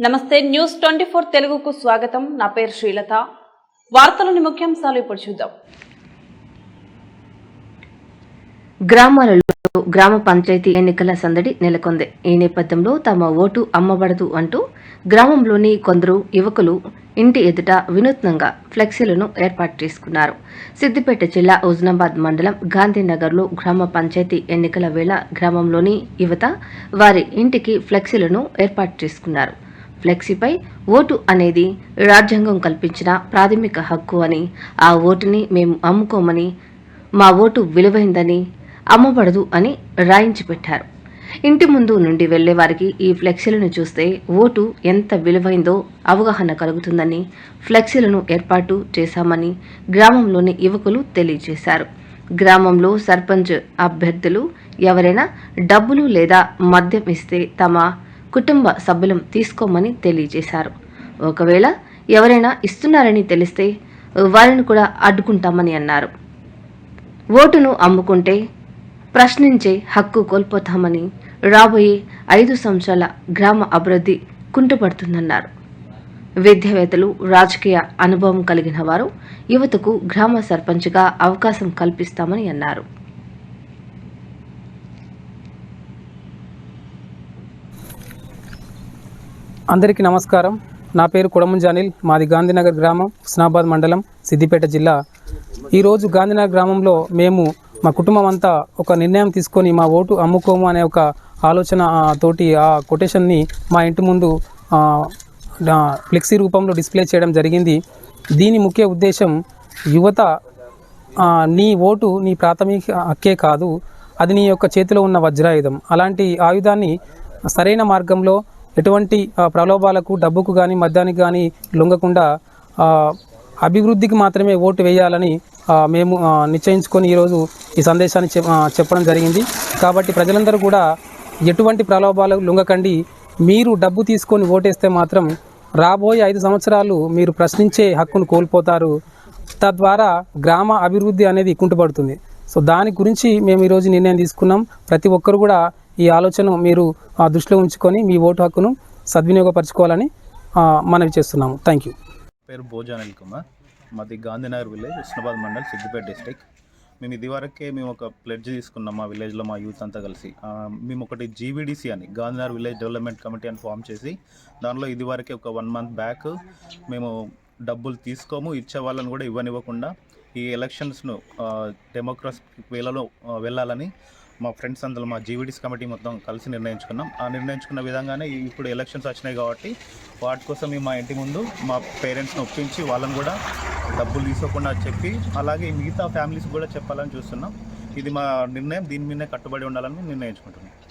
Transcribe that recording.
నమస్తే news twenty four తెలుగుకు స్వాగతం. నా పేరు శ్రీలత. వార్తలోని ముఖ్యాంశాలు ఇప్పుడు చూద్దాం. గ్రామాలలో గ్రామ పంచాయతీ ఎన్నికల సందడి నెలకొంది. ఈ నేపథ్యంలో తమ ఓటు అమ్మబడదు అంటూ గ్రామంలోని కొందరు యువకులు ఇంటి ఎదుట వినూత్నంగా ఫ్లెక్సీలను ఏర్పాటు చేసుకున్నారు. సిద్దిపేట జిల్లా హుజనాబాద్ మండలం గాంధీనగర్లో గ్రామ పంచాయతీ ఎన్నికల వేళ గ్రామంలోని యువత వారి ఇంటికి ఫ్లెక్సీలను ఏర్పాటు చేసుకున్నారు. ఫ్లెక్సీపై ఓటు అనేది రాజ్యాంగం కల్పించిన ప్రాథమిక హక్కు అని. ఆ ఓటుని మేము అమ్ముకోమని మా ఓటు విలువైందని అమ్మబడదు అని రాయించి పెట్టారు. ఇంటి ముందు నుండి వెళ్ళే వారికి ఈ ఫ్లెక్సీలను చూస్తే ఓటు ఎంత విలువైందో అవగాహన కలుగుతుందని ఫ్లెక్సీలను ఏర్పాటు చేశామని గ్రామంలోని యువకులు తెలియజేశారు. గ్రామంలో సర్పంచ్ అభ్యర్థులు ఎవరైనా డబ్బులు లేదా మద్యం ఇస్తే తమ కుటుంబ సభ్యులం తీసుకోమని తెలియజేశారు. ఒకవేళ ఎవరైనా ఇస్తున్నారని తెలిస్తే వారిని కూడా అడ్డుకుంటామని అన్నారు. ఓటును అమ్ముకుంటే ప్రశ్నించే హక్కు కోల్పోతామని రాబోయే ఐదు సంవత్సరాల గ్రామ అభివృద్ధి కుంటుపడుతుందన్నారు. విద్యావేత్తలు రాజకీయ అనుభవం కలిగిన వారు యువతకు గ్రామ సర్పంచ్గా అవకాశం కల్పిస్తామని అన్నారు. అందరికీ నమస్కారం. నా పేరు కుడముంజ అనిల్ మాది గాంధీనగర్ గ్రామం హుస్నాబాద్ మండలం సిద్దిపేట జిల్లా. ఈరోజు గాంధీనగర్ గ్రామంలో మేము మా కుటుంబం అంతా ఒక నిర్ణయం తీసుకొని మా ఓటు అమ్ముకోము అనే ఒక ఆలోచన తోటి ఆ కొటేషన్ని మా ఇంటి ముందు ఫ్లెక్సీ రూపంలో డిస్ప్లే చేయడం జరిగింది. దీని ముఖ్య ఉద్దేశం యువత నీ ఓటు నీ ప్రాథమిక హక్కే కాదు అది నీ యొక్క చేతిలో ఉన్న వజ్రాయుధం. అలాంటి ఆయుధాన్ని సరైన మార్గంలో ఎటువంటి ప్రలోభాలకు డబ్బుకు కానీ మద్యానికి కానీ లొంగకుండా అభివృద్ధికి మాత్రమే ఓటు వేయాలని మేము నిశ్చయించుకొని ఈరోజు ఈ సందేశాన్ని చెప్- చెప్పడం జరిగింది. కాబట్టి ప్రజలందరూ కూడా ఎటువంటి ప్రలోభాలకు లొంగకండి. మీరు డబ్బు తీసుకొని ఓటేస్తే మాత్రం రాబోయే ఐదు సంవత్సరాలు మీరు ప్రశ్నించే హక్కును కోల్పోతారు. తద్వారా గ్రామ అభివృద్ధి అనేది కుంటుపడుతుంది. సో దాని గురించి మేము ఈరోజు నిర్ణయం తీసుకున్నాం. ప్రతి ఒక్కరు కూడా ఈ ఆలోచన మీరు ఆ, దృష్టిలో ఉంచుకొని మీ ఓటు హక్కును సద్వినియోగపరచుకోవాలని మనవి చేస్తున్నాము. థ్యాంక్ యూ పేరు భోజ అనిల్ కుమార్. మాది గాంధీనగర్ విలేజ్ ఉస్నాబాద్ మండల్ సిద్దిపేట డిస్టిక్ మేము ఇదివరకే మేము ఒక ప్లెడ్జ్ తీసుకున్నాం మా విలేజ్లో మా యూత్ అంతా కలిసి. మేము ఒకటి జీవీడీసీ అని గాంధీనగర్ విలేజ్ డెవలప్మెంట్ కమిటీ అని ఫామ్ చేసి దానిలో ఇదివరకే ఒక వన్ మంత్ బ్యాక్ మేము డబ్బులు తీసుకోము ఇచ్చే వాళ్ళని కూడా ఇవ్వనివ్వకుండా ఈ ఎలక్షన్స్ను డెమోక్రసీ వేలలో వెళ్ళాలని మా ఫ్రెండ్స్ అందరూ మా జీవీడీస్ కమిటీ మొత్తం కలిసి నిర్ణయించుకున్నాం. ఆ నిర్ణయించుకున్న విధంగానే ఇప్పుడు ఎలక్షన్స్ వచ్చినాయి కాబట్టి వాటి కోసం మేము మా ఇంటి ముందు మా పేరెంట్స్ని ఒప్పించి వాళ్ళని కూడా డబ్బులు తీసుకోకుండా చెప్పి అలాగే మిగతా ఫ్యామిలీస్ కూడా చెప్పాలని చూస్తున్నాం. ఇది మా నిర్ణయం దీని మీదనే కట్టుబడి ఉండాలని నిర్ణయించుకుంటున్నాం.